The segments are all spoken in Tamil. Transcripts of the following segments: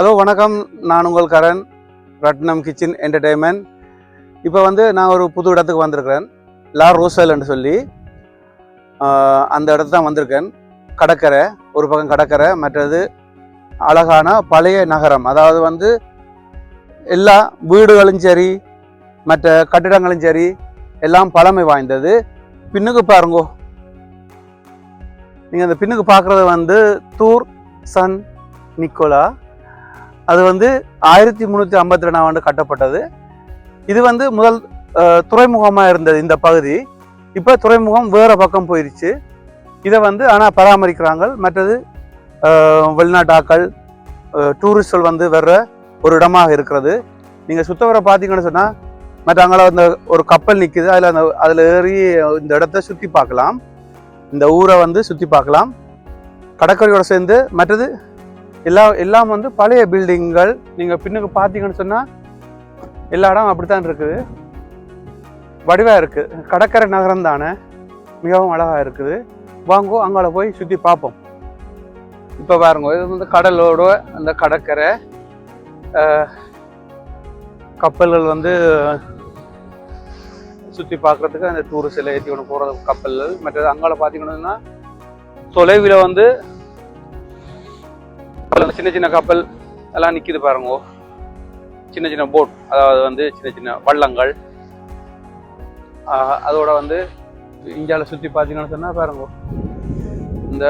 ஹலோ வணக்கம். நான் உங்கள் கரண் ரட்னம் கிச்சன் என்டர்டெயின்மெண்ட் இப்போ வந்து நான் ஒரு புது இடத்துக்கு வந்திருக்கிறேன். லா ரோசல்னு சொல்லி. அந்த இடத்து தான் வந்திருக்கேன். கடற்கரை ஒரு பக்கம் கடற்கரை மற்றது அழகான பழைய நகரம். அதாவது வந்து எல்லா வீடுகளும் சரி மற்ற கட்டிடங்களும் சரி எல்லாம் பழமை வாய்ந்தது. பின்னுக்கு பாருங்கோ. நீங்கள் அந்த பின்னுக்கு பார்க்குறது வந்து தூர் சன் நிக்கோலா. அது வந்து ஆயிரத்தி முந்நூற்றி ஐம்பத்தி ரெண்டாம் ஆண்டு கட்டப்பட்டது. இது வந்து முதல் துறைமுகமாக இருந்தது இந்த பகுதி. இப்போ துறைமுகம் வேறு பக்கம் போயிடுச்சு இதை வந்து ஆனால் பராமரிக்கிறாங்க. மற்றது வெளிநாட்டாக்கள் டூரிஸ்ட்கள் வந்து வர்ற ஒரு இடமாக இருக்கிறது. நீங்கள் சுத்தவரை பார்த்தீங்கன்னு சொன்னால் மற்ற அங்கே அந்த ஒரு கப்பல் நிற்குது அதில் அந்த அதில் ஏறி இந்த இடத்த சுற்றி பார்க்கலாம். இந்த ஊரை வந்து சுற்றி பார்க்கலாம். கடற்கரையோடு சேர்ந்து மற்றது எல்லா எல்லாம் வந்து பழைய பில்டிங்கள் நீங்கள் பின்னுக்கு பார்த்தீங்கன்னு சொன்னால் எல்லா இடம் அப்படித்தான் இருக்குது. வடிவாக இருக்குது கடற்கரை நகரம் தானே. மிகவும் அழகாக இருக்குது. வாங்கோ அங்கால போய் சுற்றி பார்ப்போம். இப்போ பாருங்க இது வந்து கடலோட அந்த கடற்கரை. கப்பல்கள் வந்து சுற்றி பார்க்குறதுக்கு அந்த டூரிஸ்டில் ஏற்றி ஒன்று போகிறது கப்பல்கள். மற்றது அங்கால பார்த்தீங்கன்னா தொலைவில் வந்து கப்பல், சின்ன சின்ன கப்பல் எல்லாம் நிற்கிது பாருங்க. சின்ன சின்ன போட் அதாவது வந்து சின்ன சின்ன வள்ளங்கள். அதோட வந்து இந்தியாவில் சுற்றி பார்த்தீங்கன்னு சொன்னால் பாருங்க. இந்த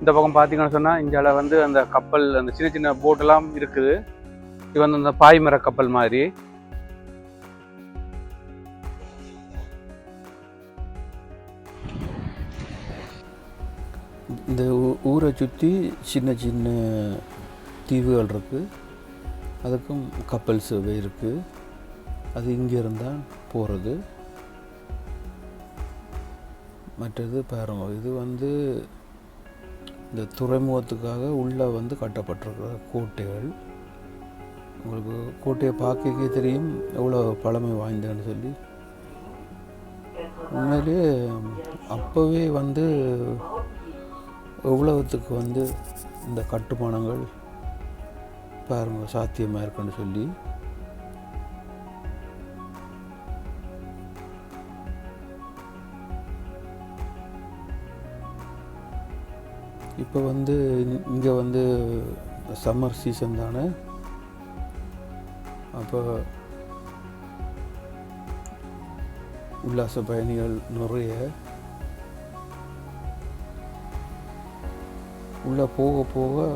இந்த பக்கம் பார்த்தீங்கன்னு சொன்னால் இந்தியாவில் வந்து அந்த கப்பல் அந்த சின்ன சின்ன போட்டெல்லாம் இருக்குது. இது வந்து அந்த பாய்மர கப்பல் மாதிரி. இந்த ஊ- ஊரை சுற்றி சின்ன சின்ன தீவுகள் இருக்குது அதுக்கும் கப்பல் சேவை இருக்குது அது இங்கே இருந்தால் போகிறது மற்றது பாருங்க இது வந்து இந்த துறைமுகத்துக்காக உள்ளே வந்து கட்டப்பட்டிருக்கிற கோட்டைகள். உங்களுக்கு கோட்டையை பார்க்கவே தெரியும் எவ்வளோ பழமை வாய்ந்தேன்னு சொல்லி. உண்மையிலேயே அப்போவே வந்து எவ்வளவுத்துக்கு வந்து இந்த கட்டுமானங்கள் பாருங்க சாத்தியமாக இருக்குன்னு சொல்லி. இப்போ வந்து இங்கே வந்து சம்மர் சீசன் தானே? அப்போ உல்லாச பயணிகள் நிறைய உள்ளே போக போக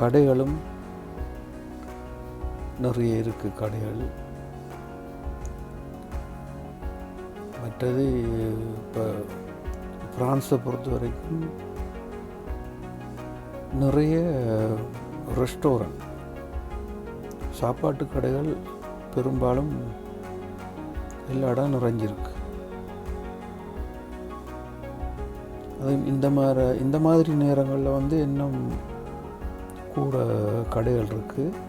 கடைகளும் நிறைய இருக்குது கடைகள். மற்றது இப்போ பிரான்ஸை பொறுத்த வரைக்கும் நிறைய ரெஸ்டாரண்ட் சாப்பாட்டு கடைகள் பெரும்பாலும் எல்லா இடம் நிறைஞ்சிருக்கு. இந்த மாதிரி இந்த மாதிரி நேரங்களில் வந்து இன்னும் கூட கடைகள் இருக்குது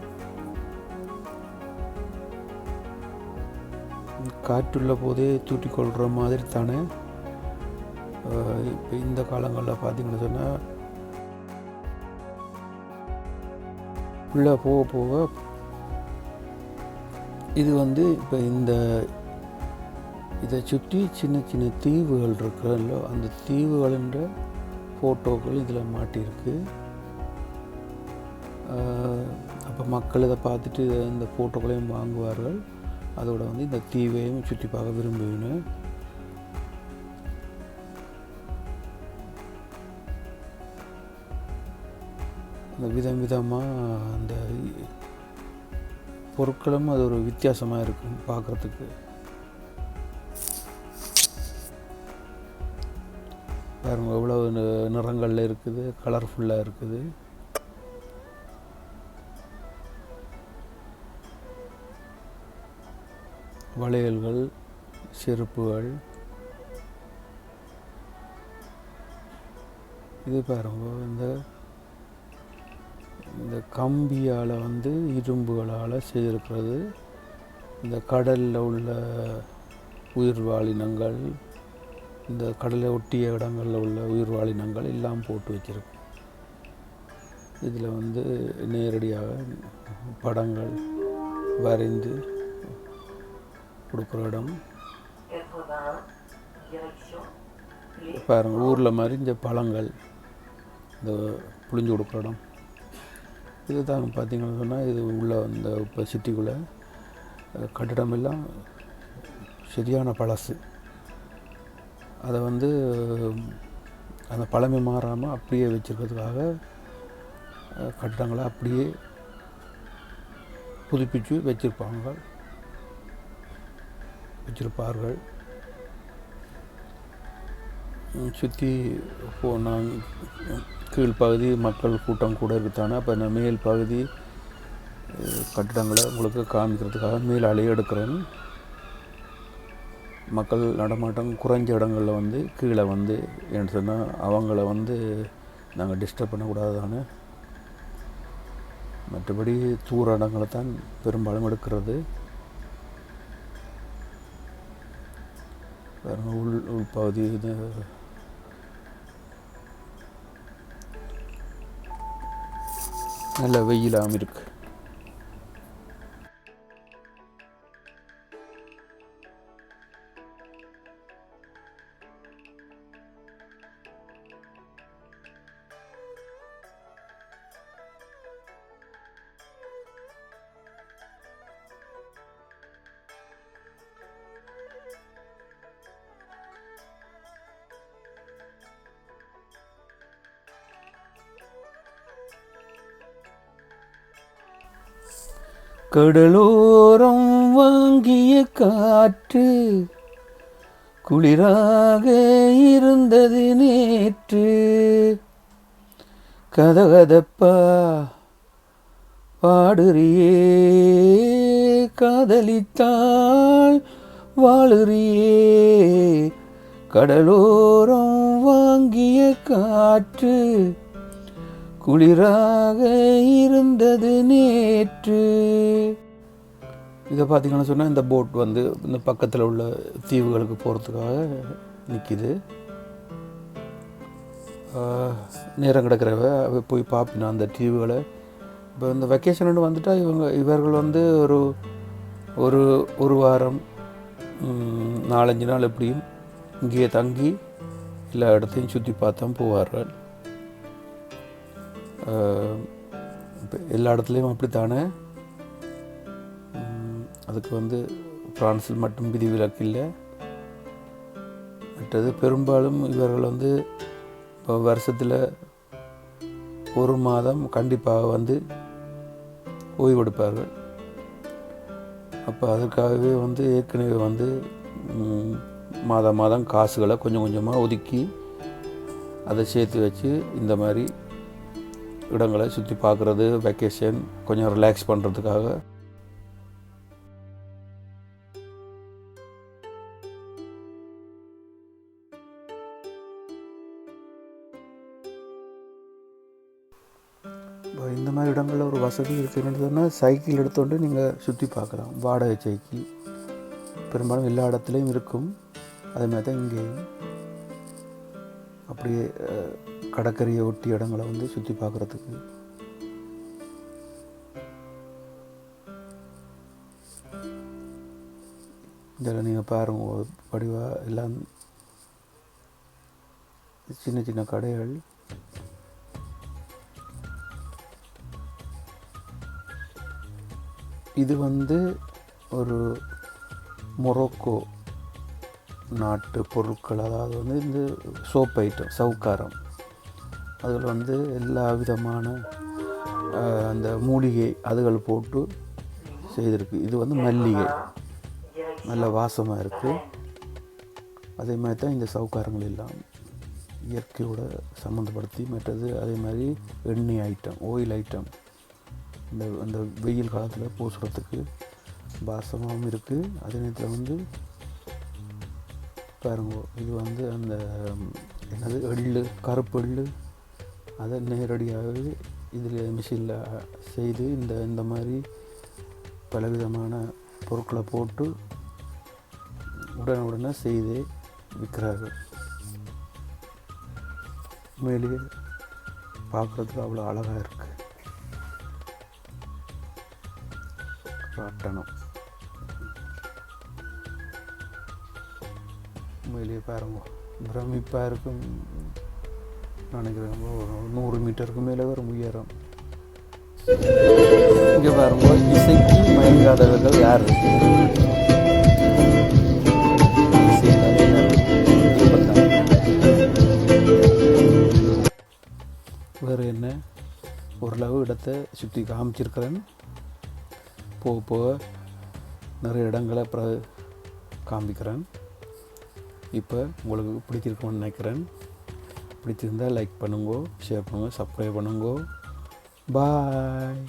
காற்றுள்ள போதே தூட்டிக்கொள்கிற மாதிரி தானே. இப்போ இந்த காலங்களில் பார்த்தீங்கன்னு சொன்னால் உள்ளே போக போக இது வந்து இப்போ இந்த இதை சுற்றி சின்ன சின்ன தீவுகள் இருக்கிறல்ல அந்த தீவுகளின்ற ஃபோட்டோக்கள் இதில் மாட்டியிருக்கு. அப்போ மக்கள் இதை பார்த்துட்டு இதை- இந்த ஃபோட்டோக்களையும் வாங்குவார்கள். அதோட வந்து இந்த தீவையும் சுற்றி பார்க்க விரும்புவேன் அந்த விதம் விதமாக அந்த பொருட்களும் அது ஒரு வித்தியாசமாக இருக்கும் பார்க்குறதுக்கு. பாருங்க எவ்வளோ நிறங்கள்ல இருக்குது கலர்ஃபுல்லாக இருக்குது. வளையல்கள் செருப்புகள். இது பாருங்க இந்த இந்த கம்பியால் வந்து இரும்புகளால் செய்திருக்கிறது. இந்த கடலில் உள்ள உயிர் வாழினங்கள் இந்த கடலை ஒட்டிய இடங்களில் உள்ள உயிர் வாழினங்கள் எல்லாம் போட்டு வச்சிருக்கு இதில் வந்து நேரடியாக படங்கள் வரைந்து கொடுக்குற இடம். பாருங்கள் ஊரில் மாதிரி இந்த பழங்கள் இந்த புளிஞ்சு கொடுக்குற இடம். இது தான் பார்த்தீங்கன்னு சொன்னால் இது உள்ள இந்த இப்போ சிட்டிக்குள்ளே கட்டிடமெல்லாம் கட்டிடம் எல்லாம் சரியான பழசு. அதை வந்து அந்த பழமை மாறாமல் அப்படியே வச்சுருக்கிறதுக்காக கட்டடங்களை கட்டிடங்களை அப்படியே புதுப்பிச்சு வச்சிருப்பாங்க. வச்சிருப்பார்கள். சுற்றி போனால் கீழ்ப்பகுதி மக்கள் கூட்டம் கூட இருக்குதானே அப்போ நான் மேல் பகுதி கட்டிடங்களை உங்களுக்கு காமிக்கிறதுக்காக மேல் அலைய எடுக்கிறேன். மக்கள் நடமாட்டம் குறைஞ்ச இடங்களில் வந்து கீழே வந்து என்ன சொன்னால் அவங்கள வந்து நாங்கள் டிஸ்டர்ப் பண்ணக்கூடாது மற்றபடி தூர இடங்களை தான் பெரும்பாலும் எடுக்கிறது. உள் உள்பகுதி இது? நல்ல வெயிலாகவும் இருக்குது கடலோரம் வாங்கிய காற்று குளிராக இருந்தது நேற்று. கதகதப்பா பாடுறியே காதலித்தாள் வாழுறியே. கடலோரம் வாங்கிய காற்று குளிராக இருந்தது நேற்று. இதை பார்த்தீங்கன்னு சொன்னால் இந்த போட் வந்து இந்த பக்கத்தில் உள்ள தீவுகளுக்கு போகிறதுக்காக நிற்கிது. நேரம் கிடக்கிறவ அவ போய் பார்ப்பினா அந்த தீவுகளை. இப்போ இந்த வெக்கேஷன் வந்துட்டால் இவங்க இவர்கள் வந்து ஒரு ஒரு ஒரு வாரம் நாலஞ்சு நாள் எப்படியும் இங்கேயே தங்கி எல்லா இடத்தையும் சுற்றி பார்த்தா போவார்கள். எல்லா இடத்துலையும் அப்படித்தானே? அதுக்கு வந்து பிரான்சில் மட்டும் விதிவிலக்கு இல்லை. மற்றது பெரும்பாலும் இவர்கள் வந்து இப்போ வருஷத்தில் ஒரு மாதம் கண்டிப்பாக வந்து ஓய்வெடுப்பார்கள். அப்போ அதற்காகவே வந்து ஏற்கனவே வந்து மாதம் மாதம் காசுகளை கொஞ்சம் கொஞ்சமாக ஒதுக்கி அதை சேர்த்து வச்சு இந்த மாதிரி இடங்களை சுற்றி பார்க்குறது வெக்கேஷன் கொஞ்சம் ரிலாக்ஸ் பண்ணுறதுக்காக இப்போ இந்த மாதிரி இடங்களில் ஒரு வசதி இருக்குன்னு சைக்கிள் எடுத்துகிட்டு நீங்கள் சுற்றி பார்க்கலாம். வாடகை சைக்கிள் பெரும்பாலும் எல்லா இடத்துலையும் இருக்கும். அதே மாதிரி தான் இங்கேயும். அப்படியே கடற்கரையை ஒட்டி இடங்களை வந்து சுற்றி பார்க்குறதுக்கு. இதில் நீங்கள் பாருங்க வடிவாக எல்லாம் சின்ன சின்ன கடைகள். இது வந்து ஒரு மொரோக்கோ நாட்டு பொருட்கள் அதாவது வந்து இந்த சோப் ஐட்டம் சவுக்காரம். அதில் வந்து எல்லா விதமான அந்த மூலிகை அதுகள் போட்டு செய்திருக்கு. இது வந்து மல்லிகை. நல்ல வாசமாக இருக்குது அதே மாதிரி தான் இந்த சவுக்காரங்கள் எல்லாம் இயற்கையோட சம்மந்தப்படுத்தி மற்றது அதே மாதிரி எண்ணெய் ஐட்டம் ஓயில் ஐட்டம் இந்த அந்த வெயில் காலத்தில் பூசுறதுக்கு வாசமாகவும் இருக்குது அதே நேரத்தில் வந்து பாருங்க இது வந்து அந்த என்னது எள்ளு கருப்பு எள்ளு அதை நேரடியாகவே இதில் மிஷினில் செய்து இந்த இந்த மாதிரி பலவிதமான பொருட்களை போட்டு உடனே உடனே செய்து விற்கிறார்கள். உண்மையிலேயே பார்க்குறதுக்கு அவ்வளோ அழகாக இருக்குது காட்டணும். உண்மையிலேயே பாருங்க. பிரமிப்பாக இருக்கும். நினைக்கிறேன். ஒரு நூறு மீட்டருக்கு மேலே வரும் உயரம். இங்கே பாருங்க இசைக்கு மயங்காதவர்கள் யார்? வேறு என்ன? ஓரளவு இடத்தை சுற்றி காமிச்சிருக்கிறேன். போக போக நிறைய இடங்களை அப்புறம் காமிக்கிறேன். இப்போ உங்களுக்கு பிடிச்சிருக்கும்னு நினைக்கிறேன். பிடிச்சிருந்தால் லைக் பண்ணுங்க ஷேர் பண்ணுங்க சப்ஸ்கிரைப் பண்ணுங்க. பாய்